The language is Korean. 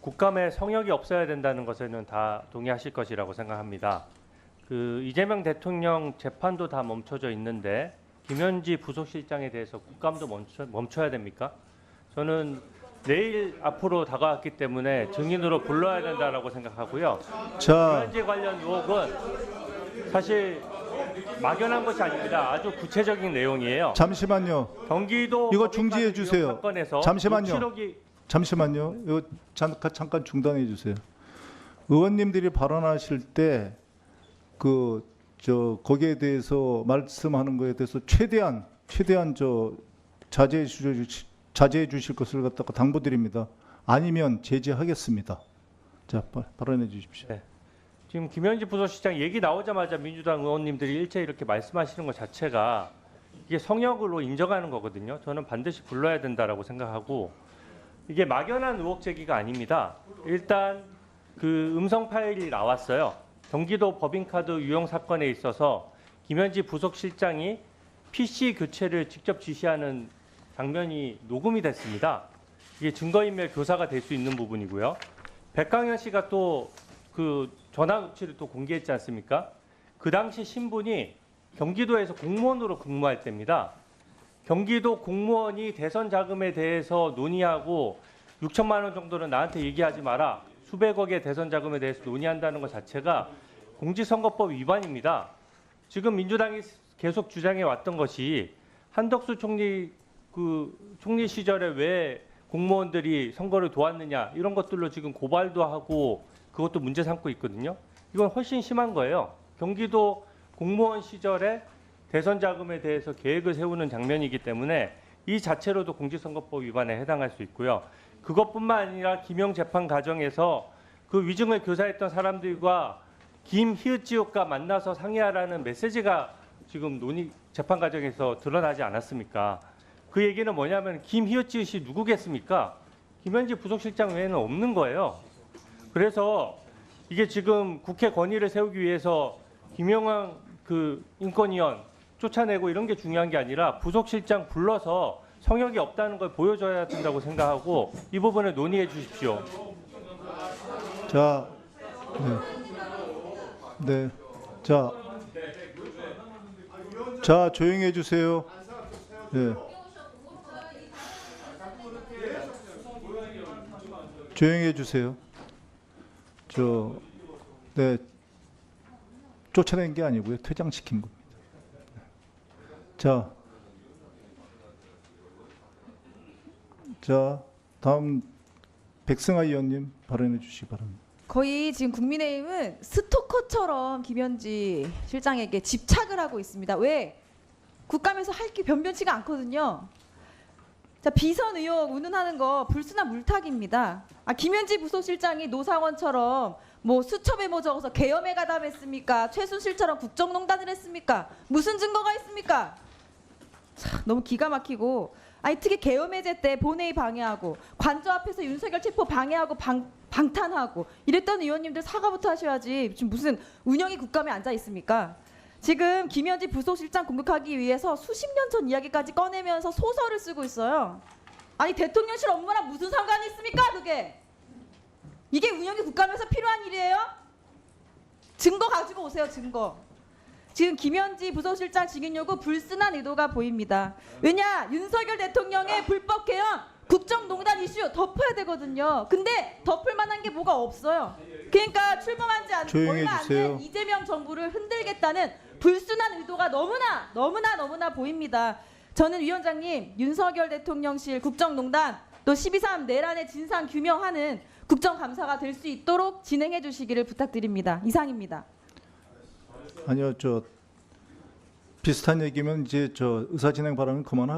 국감에 성역이 없어야 된다는 것에는 다 동의하실 것이라고 생각합니다. 그 이재명 대통령 재판도 다 멈춰져 있는데 김현지 부속실장에 대해서 국감도 멈춰, 멈춰야 됩니까? 저는 내일 앞으로 다가왔기 때문에 증인으로 불러야 된다라고 생각하고요. 자, 김현지 관련 의혹은 사실 막연한 것이 아닙니다. 아주 구체적인 내용이에요. 잠시만요. 경기도 이거 중지해 주세요. 사건에서 잠시만요. 녹취록이 잠시만요. 이거 잠깐 잠깐 중단해 주세요. 의원님들이 발언하실 때 그 저 거기에 대해서 말씀하는 거에 대해서 최대한 최대한 저 자제해 주실 자제해 주실 것을 갖다가 당부드립니다. 아니면 제지하겠습니다. 자, 발- 발언해 주십시오. 네. 지금 김현지 부서시장 얘기 나오자마자 민주당 의원님들이 일체 이렇게 말씀하시는 것 자체가 이게 성역으로 인정하는 거거든요. 저는 반드시 불러야 된다라고 생각하고 이게 막연한 의혹 제기가 아닙니다. 일단 그 음성 파일이 나왔어요. 경기도 법인카드 유용 사건에 있어서 김현지 부속실장이 PC 교체를 직접 지시하는 장면이 녹음이 됐습니다. 이게 증거인멸 교사가 될 수 있는 부분이고요. 백강현 씨가 또 그 전화 녹취를 또 공개했지 않습니까? 그 당시 신분이 경기도에서 공무원으로 근무할 때입니다. 경기도 공무원이 대선 자금에 대해서 논의하고 6천만 원 정도는 나한테 얘기하지 마라. 수백억의 대선 자금에 대해서 논의한다는 것 자체가 공직선거법 위반입니다. 지금 민주당이 계속 주장해 왔던 것이 한덕수 총리 그 총리 시절에 왜 공무원들이 선거를 도왔느냐 이런 것들로 지금 고발도 하고 그것도 문제 삼고 있거든요. 이건 훨씬 심한 거예요. 경기도 공무원 시절에 대선 자금에 대해서 계획을 세우는 장면이기 때문에 이 자체로도 공직선거법 위반에 해당할 수 있고요. 그것뿐만 아니라 김영 재판 과정에서 그 위증을 교사했던 사람들과 김희읍지옥과 만나서 상의하라는 메시지가 지금 논의 재판 과정에서 드러나지 않았습니까? 그 얘기는 뭐냐면 김희읍지옥이 누구겠습니까? 김현지 부속실장 외에는 없는 거예요. 그래서 이게 지금 국회 권위를 세우기 위해서 김영환 그 인권위원 쫓아내고 이런 게 중요한 게 아니라 부속실장 불러서 성역이 없다는 걸 보여줘야 된다고 생각하고 이 부분을 논의해 주십시오. 자, 네, 네, 자, 자 조용해 주세요. 네. 조용해 주세요. 저, 네, 쫓아낸 게 아니고요, 퇴장시킨 겁 자, 자, 다음 백승아 의원님 발언해 주시기 바랍니다. 거의 지금 국민의힘은 스토커처럼 김현지 실장에게 집착을 하고 있습니다. 왜? 국감에서 할 게 변변치가 않거든요. 자 비선 의혹 운운하는 거 불순한 물타기입니다. 아 김현지 부속실장이 노상원처럼 뭐 수첩에 뭐 적어서 계엄에 가담했습니까? 최순실처럼 국정농단을 했습니까? 무슨 증거가 있습니까? 참, 너무 기가 막히고 아니 특히 계엄해제 때 본회의 방해하고 관저 앞에서 윤석열 체포 방해하고 방, 방탄하고 이랬던 의원님들 사과부터 하셔야지 지금 무슨 운영이 국감에 앉아 있습니까? 지금 김현지 부속실장 공격하기 위해서 수십 년 전 이야기까지 꺼내면서 소설을 쓰고 있어요. 아니 대통령실 업무랑 무슨 상관이 있습니까 그게? 이게 운영이 국감에서 필요한 일이에요? 증거 가지고 오세요 증거. 지금 김현지 부속실장 증인 요구 불순한 의도가 보입니다. 왜냐 윤석열 대통령의 불법 개헌 국정농단 이슈 덮어야 되거든요. 근데 덮을 만한 게 뭐가 없어요. 그러니까 출범한 지 안- 조용히 얼마 안 해주세요. 된 이재명 정부를 흔들겠다는 불순한 의도가 너무나 너무나 너무나 보입니다. 저는 위원장님 윤석열 대통령실 국정농단 또 12.3 내란의 진상 규명하는 국정감사가 될 수 있도록 진행해 주시기를 부탁드립니다. 이상입니다. 아니요, 저 비슷한 얘기면 이제 저 의사진행 발언은 그만하고.